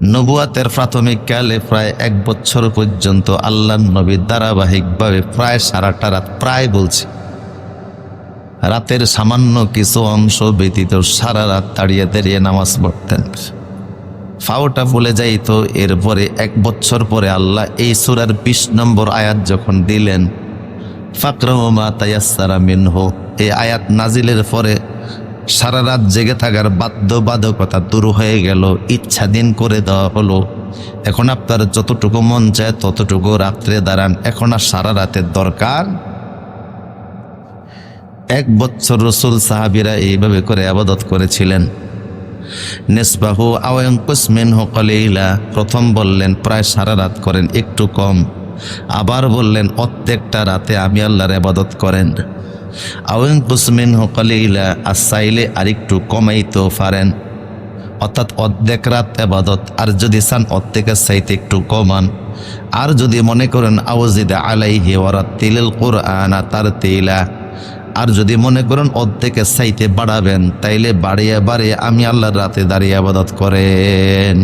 নবুয়াতের প্রাথমিক কালে প্রায় এক বছর পর্যন্ত আল্লাহ নবী ধারাবাহিকভাবে প্রায় সারাটা রাত প্রায় বলছে। রাতের সামান্য কিছু অংশ ব্যতীত সারা রাত দাঁড়িয়ে দাঁড়িয়ে নামাজ পড়তেন। ফাওটা ভুলে যাইত, এরপরে এক বছর পরে আল্লাহ এই সুরার বিশ নম্বর আয়াত যখন দিলেন ফাকরমা তায়াসারা মিনহ এই আয়াত নাজিলের পরে সারা রাত জেগে থাকার বাধ্যবাধকতা দূর হয়ে গেল। ইচ্ছাধীন করে দেওয়া হলো। এখন আপনার যতটুকু মন চায় ততটুকু রাত্রে দাঁড়ান। এখন আর সারা রাতের দরকার? এক বছর রসুল সাহাবিরা এইভাবে করে আবাদত করেছিলেন। নেসবাহু আওয়ঙ্কুসমিন হকলেইলা প্রথম বললেন, প্রায় সারা রাত করেন, একটু কম। আবার বললেন প্রত্যেকটা রাতে আমি আল্লাহর আবাদত করেন। আওয়ঙ্কুসমিন হকলেইলা আর চাইলে আরেকটু কমাইতেও পারেন। অর্থাৎ অর্ধেক রাত আবাদত আর যদি চান অর্ধেকের চাইতে একটু কমান। আর যদি মনে করেন আওজিদা আলাইহি ওরা তিলিল কোরআনা তার তেইলা আর যদি মনে করেন অর্ধেকের চাইতে বাড়াবেন, তাইলে বাড়িয়ে বাড়িয়ে আমি আল্লাহর রাতে দাঁড়িয়ে আবাদত করেন।